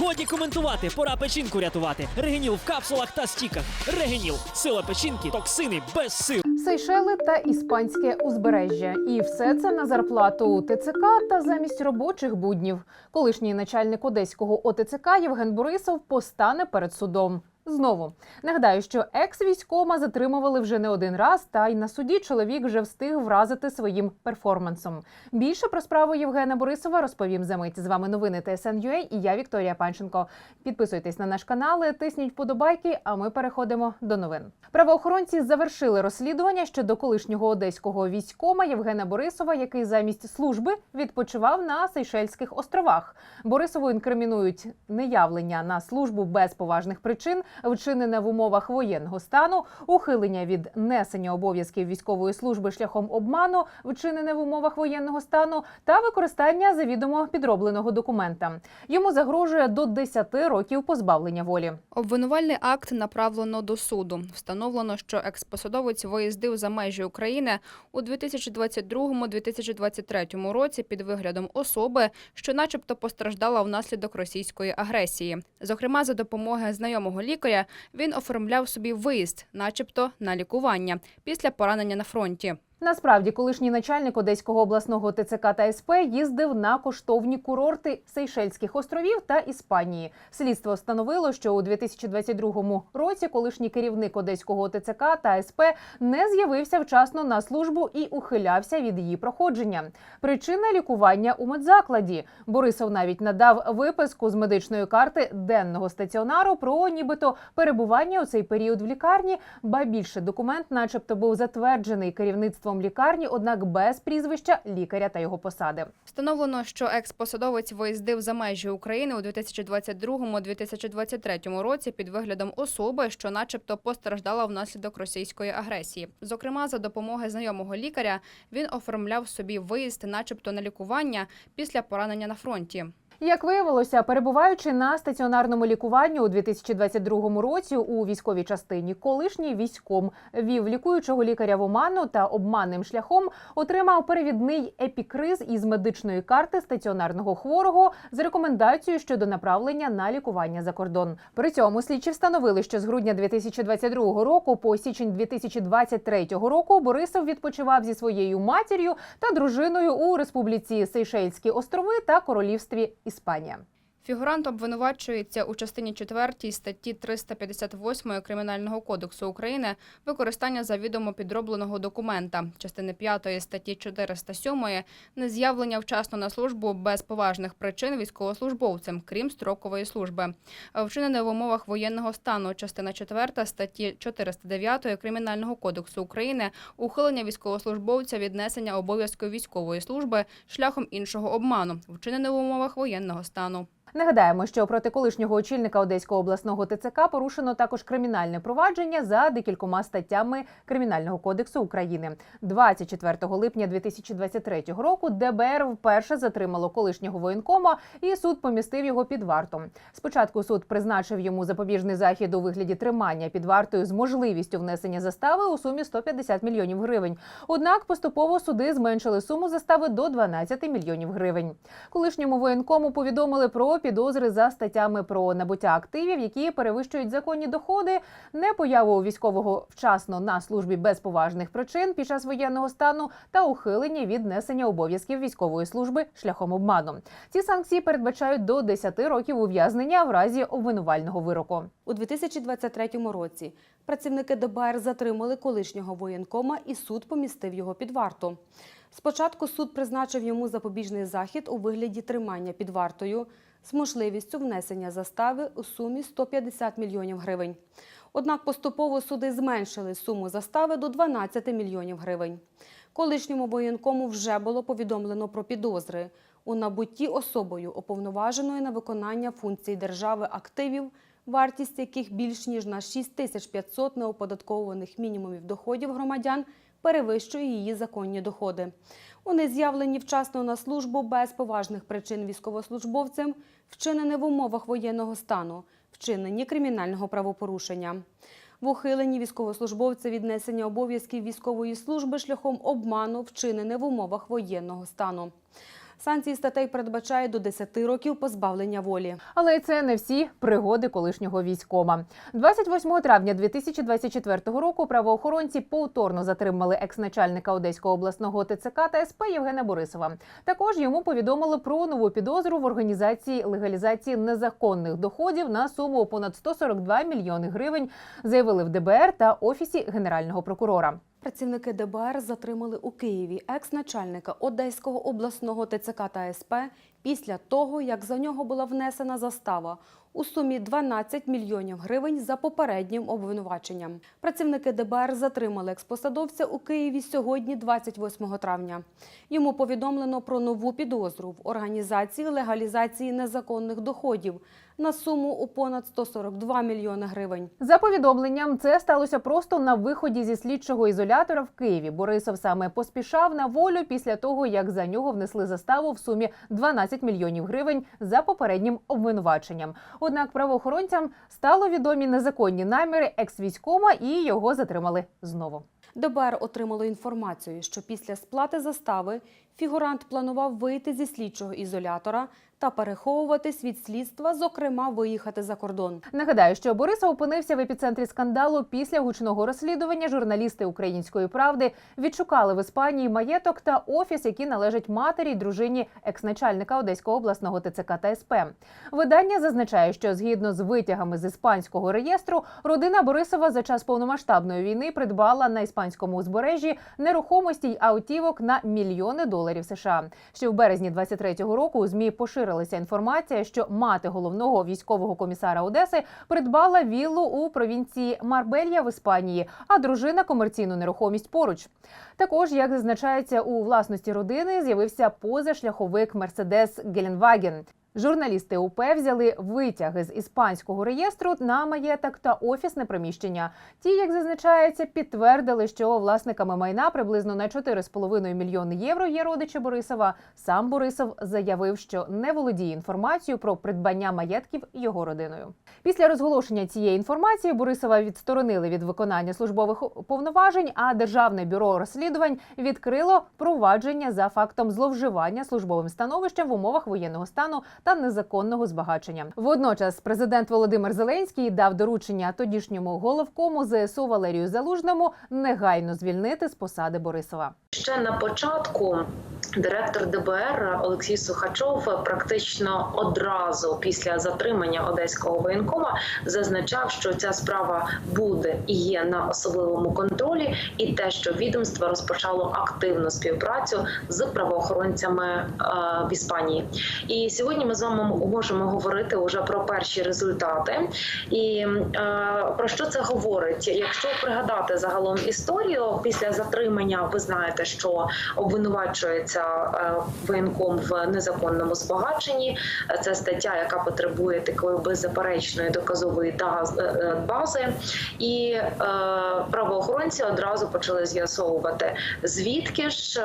Годі коментувати, пора печінку рятувати. Регеніл в капсулах та стіках. Регеніл. Сила печінки, токсини без сил. Сейшели та іспанське узбережжя, і все це на зарплату ТЦК та замість робочих буднів. Колишній начальник одеського ОТЦК Євген Борисов постане перед судом. Знову нагадаю, що екс-військома затримували вже не один раз, та й на суді чоловік вже встиг вразити своїм перформансом. Більше про справу Євгена Борисова розповім за мить. З вами новини ТСН.UA і я Вікторія Панченко. Підписуйтесь на наш канал, тисніть вподобайки. А ми переходимо до новин. Правоохоронці завершили розслідування щодо колишнього одеського військома Євгена Борисова, який замість служби відпочивав на Сейшельських островах. Борисову інкримінують неявлення на службу без поважних причин, вчинене в умовах воєнного стану, ухилення від несення обов'язків військової служби шляхом обману, вчинене в умовах воєнного стану, та використання завідомо підробленого документа. Йому загрожує до 10 років позбавлення волі. Обвинувальний акт направлено до суду. Встановлено, що експосадовець виїздив за межі України у 2022-2023 році під виглядом особи, що начебто постраждала внаслідок російської агресії. Зокрема, за допомогою знайомого лікаря він оформляв собі виїзд, начебто на лікування після поранення на фронті. Насправді, колишній начальник Одеського обласного ТЦК та СП їздив на коштовні курорти Сейшельських островів та Іспанії. Слідство встановило, що у 2022 році колишній керівник Одеського ТЦК та СП не з'явився вчасно на службу і ухилявся від її проходження. Причина лікування у медзакладі. Борисов навіть надав виписку з медичної карти денного стаціонару про нібито перебування у цей період в лікарні, ба більше документ, начебто, був затверджений керівництвом лікарні, однак без прізвища лікаря та його посади. Встановлено, що експосадовець виїздив за межі України у 2022-2023 році під виглядом особи, що, начебто, постраждала внаслідок російської агресії. Зокрема, за допомогою знайомого лікаря він оформляв собі виїзд, начебто, на лікування після поранення на фронті. Як виявилося, перебуваючи на стаціонарному лікуванні у 2022 році у військовій частині, колишній військом вів лікуючого лікаря в оману та обманним шляхом отримав перевідний епікриз із медичної карти стаціонарного хворого з рекомендацією щодо направлення на лікування за кордон. При цьому слідчі встановили, що з грудня 2022 року по січень 2023 року Борисов відпочивав зі своєю матір'ю та дружиною у Республіці Сейшельські острови та Королівстві Іспанія. Фігурант обвинувачується у частині 4 статті 358 Кримінального кодексу України використання завідомо підробленого документа, частини 5 статті 407 нез'явлення вчасно на службу без поважних причин військовослужбовцем, крім строкової служби. Вчинене в умовах воєнного стану, частина 4 статті 409 Кримінального кодексу України ухилення військовослужбовця від несення обов'язків військової служби шляхом іншого обману, вчинене в умовах воєнного стану. Нагадаємо, що проти колишнього очільника Одеського обласного ТЦК порушено також кримінальне провадження за декількома статтями Кримінального кодексу України. 24 липня 2023 року ДБР вперше затримало колишнього воєнкома, і суд помістив його під варту. Спочатку суд призначив йому запобіжний захід у вигляді тримання під вартою з можливістю внесення застави у сумі 150 мільйонів гривень. Однак поступово суди зменшили суму застави до 12 мільйонів гривень. Колишньому воєнкому повідомили про підозри за статтями про набуття активів, які перевищують законні доходи, не появу військового вчасно на службі без поважних причин під час воєнного стану та ухилення від несення обов'язків військової служби шляхом обману. Ці санкції передбачають до 10 років ув'язнення в разі обвинувального вироку. У 2023 році працівники ДБР затримали колишнього воєнкома і суд помістив його під варту. Спочатку суд призначив йому запобіжний захід у вигляді тримання під вартою з можливістю внесення застави у сумі 150 мільйонів гривень. Однак поступово суди зменшили суму застави до 12 мільйонів гривень. Колишньому воєнкому вже було повідомлено про підозри у набутті особою, уповноваженою на виконання функцій держави активів, вартість яких більш ніж на 6500 неоподаткованих мінімумів доходів громадян перевищує її законні доходи. У нез'явленні вчасно на службу без поважних причин військовослужбовцем вчинене в умовах воєнного стану, вчинені кримінального правопорушення. В ухиленні військовослужбовця віднесення обов'язків військової служби шляхом обману вчинене в умовах воєнного стану. Санкції статей передбачають до 10 років позбавлення волі. Але це не всі пригоди колишнього військома. 28 травня 2024 року правоохоронці повторно затримали екс-начальника Одеського обласного ТЦК та СП Євгена Борисова. Також йому повідомили про нову підозру в організації легалізації незаконних доходів на суму понад 142 мільйони гривень. Заявили в ДБР та офісі генерального прокурора. Працівники ДБР затримали у Києві екс-начальника Одеського обласного ТЦК та СП після того, як за нього була внесена застава у сумі 12 мільйонів гривень за попереднім обвинуваченням. Працівники ДБР затримали експосадовця у Києві сьогодні, 28 травня. Йому повідомлено про нову підозру в організації легалізації незаконних доходів на суму у понад 142 мільйони гривень. За повідомленням, це сталося просто на виході зі слідчого ізолятора в Києві. Борисов саме поспішав на волю після того, як за нього внесли заставу в сумі 12 мільйонів гривень за попереднім обвинуваченням. Однак правоохоронцям стало відомі незаконні наміри екс-військома і його затримали знову. ДБР отримало інформацію, що після сплати застави фігурант планував вийти зі слідчого ізолятора та переховуватись від слідства, зокрема виїхати за кордон. Нагадаю, що Борисов опинився в епіцентрі скандалу після гучного розслідування. Журналісти Української правди відшукали в Іспанії маєток та офіс, які належать матері й дружині екс-начальника Одеського обласного ТЦК та СП. Видання зазначає, що згідно з витягами з іспанського реєстру, родина Борисова за час повномасштабної війни придбала на іспанському узбережжі нерухомості й автівок на мільйони доларів США. Ще в березні 23-го року у змі поширилася інформація, що мати головного військового комісара Одеси придбала віллу у провінції Марбелья в Іспанії, а дружина комерційну нерухомість поруч. Також, як зазначається у власності родини, з'явився позашляховик Мерседес Геленваген. Журналісти УП взяли витяги з іспанського реєстру на маєток та офісне приміщення. Ті, як зазначається, підтвердили, що власниками майна приблизно на 4,5 мільйони євро є родичі Борисова. Сам Борисов заявив, що не володіє інформацією про придбання маєтків його родиною. Після розголошення цієї інформації Борисова відсторонили від виконання службових повноважень, а Державне бюро розслідувань відкрило провадження за фактом зловживання службовим становищем в умовах воєнного стану та незаконного збагачення. Водночас президент Володимир Зеленський дав доручення тодішньому головкому ЗСУ Валерію Залужному негайно звільнити з посади Борисова. Ще на початку директор ДБР Олексій Сухачов практично одразу після затримання одеського воєнкома зазначав, що ця справа буде і є на особливому контролі, і те, що відомство розпочало активну співпрацю з правоохоронцями е, в Іспанії. І сьогодні ми з вами можемо говорити вже про перші результати. І е, про що це говорить? Якщо пригадати загалом історію після затримання, ви знаєте, що обвинувачується е, воєнком в незаконному збагаченні. Це стаття, яка потребує такої беззаперечної доказової е, е, бази, і правоохоронці одразу почали з'ясовувати, звідки ж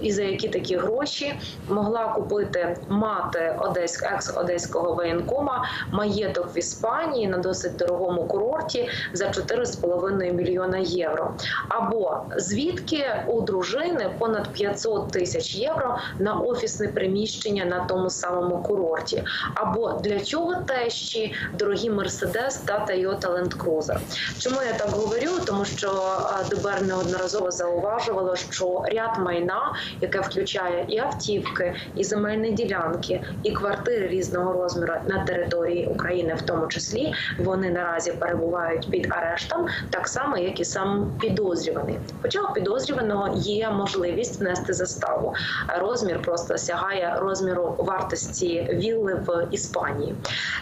і за які такі гроші могла купити мати одеськ екс-одеського воєнкома маєток в Іспанії на досить дорогому курорті за 4,5 мільйона євро. Або звідки у дружини понад 500 тисяч євро на офісне приміщення на тому самому курорті, або для чого тещі дорогі Мерседес та Toyota Land Cruiser. Чому я так говорю? Тому що ДБР неодноразово зауважувало, що ряд майна, яке включає і автівки, і земельні ділянки, і квартири різного розміру на території України, в тому числі, вони наразі перебувають під арештом, так само як і сам підозрюваний. Хоча у підозрюваного є можливість внести заставу. Розмір просто сягає розміру вартості вілли в Іспанії.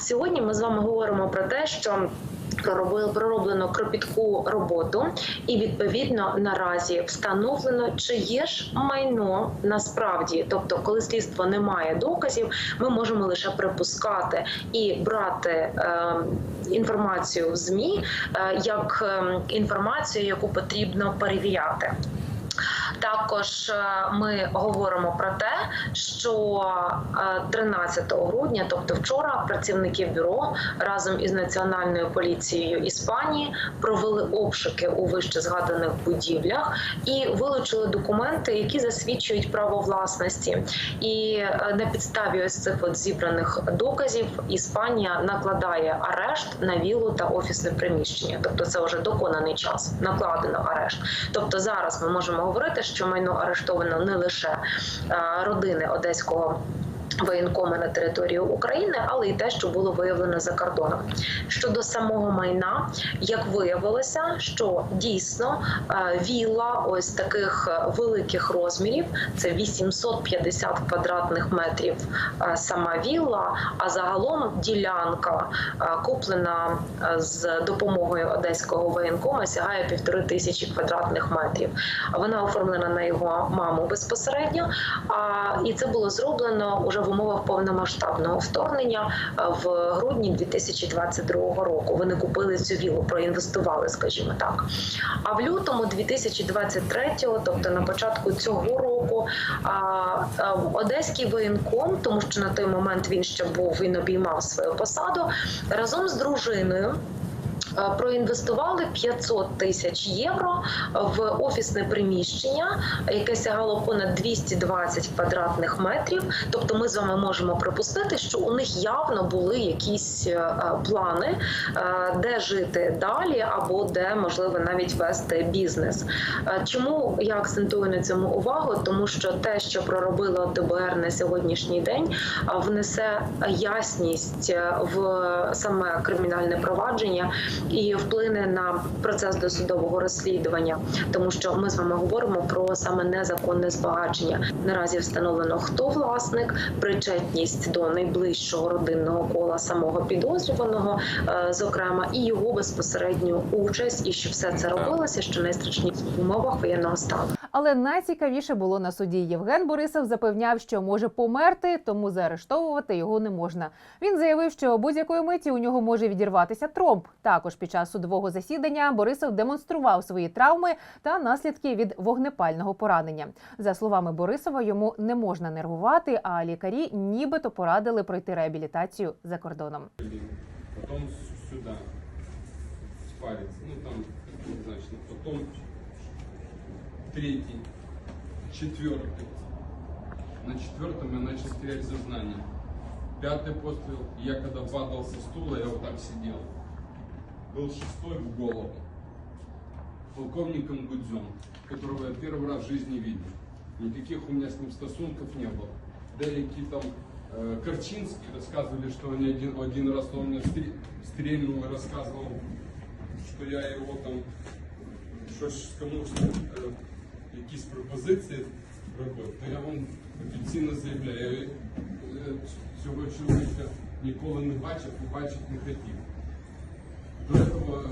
Сьогодні ми з вами говоримо про те, що пророблено кропітку роботу, і відповідно наразі встановлено, чи є ж майно насправді. Тобто, коли слідство не має доказів, ми можемо лише припускати і брати е, інформацію в змі е, як е, інформацію, яку потрібно перевіряти. Також е, ми говоримо про те, що е, 13 грудня, тобто вчора, працівники бюро разом із національною поліцією Іспанії провели обшуки у вище згаданих будівлях і вилучили документи, які засвідчують право власності. І е, на підставі ось цих от зібраних доказів Іспанія накладає арешт на вілу та офісне приміщення. Тобто, це вже доконаний час, накладено арешт. Тобто зараз ми можемо говорити, що майно арештовано не лише е, родини одеського. Воєнкома на території України, але й те, що було виявлено за кордоном. Щодо самого майна, як виявилося, що дійсно е, вілла ось таких е, великих розмірів, це 850 квадратних метрів е, сама вілла, а загалом ділянка куплена з допомогою одеського воєнкома, сягає півтори тисячі квадратних метрів. Вона оформлена на його маму безпосередньо. І це було зроблено уже в умовах повномасштабного вторгнення е, в грудні 2022 року. Вони купили цю вілу, проінвестували, скажімо так. А в лютому 2023, тобто на початку цього року, а, а, одеський воєнком, тому що на той момент він ще був він обіймав свою посаду разом з дружиною. Е, Проінвестували 500 тисяч євро в офісне приміщення, яке сягало понад 220 квадратних метрів. Тобто, ми з вами можемо припустити, що у них явно були якісь е, плани, е, де жити далі, або де можливо навіть вести бізнес. Чому я акцентую на цьому увагу? Тому що те, що проробило ДБР на сьогоднішній день, внесе ясність в саме кримінальне провадження і вплине на процес досудового розслідування, тому що ми з вами говоримо про саме незаконне збагачення. Наразі встановлено хто власник, причетність до найближчого родинного кола самого підозрюваного, е, зокрема, і його безпосередню участь, і що все це робилося, що найстрашніше в умовах воєнного стану. Але найцікавіше було на суді. Євген Борисов запевняв, що може померти, тому заарештовувати його не можна. Він заявив, що будь-якої миті у нього може відірватися тромб. Також під час судового засідання Борисов демонстрував свої травми та наслідки від вогнепального поранення. За словами Борисова, йому не можна нервувати, а лікарі нібито порадили пройти реабілітацію за кордоном. потом с- сюда ну там, значит, потом третий, четвертый. На четвертом я начал терять сознание. Пятый пострел, я когда падал со стула, я вот так сидел. Был шестой в голову. Полковником Гудзем, которого я первый раз в жизни видел. Никаких у меня с ним стосунков не было. Деякі там э, Корчинский рассказывали, что они один, один раз он меня стр- стрельнул и рассказывал, что я его там щось комусь е, якісь пропозиції робив, то я вам офіційно заявляю, е, цього чоловіка ніколи не бачив і бачити не хотів. До этого е,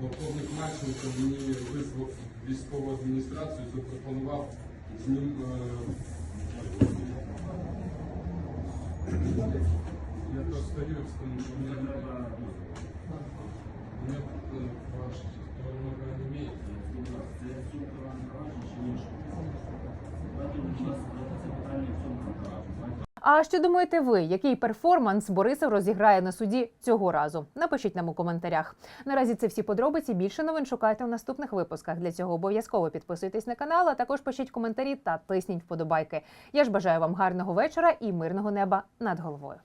полковник Марченко мені визвав військову адміністрацію, запропонував з ним. е, Я розстарівся, тому що ваша не имеет. А що думаєте ви, який перформанс Борисов розіграє на суді цього разу? Напишіть нам у коментарях. Наразі це всі подробиці. Більше новин шукайте у наступних випусках. Для цього обов'язково підписуйтесь на канал, а також пишіть коментарі та тисніть вподобайки. Я ж бажаю вам гарного вечора і мирного неба над головою.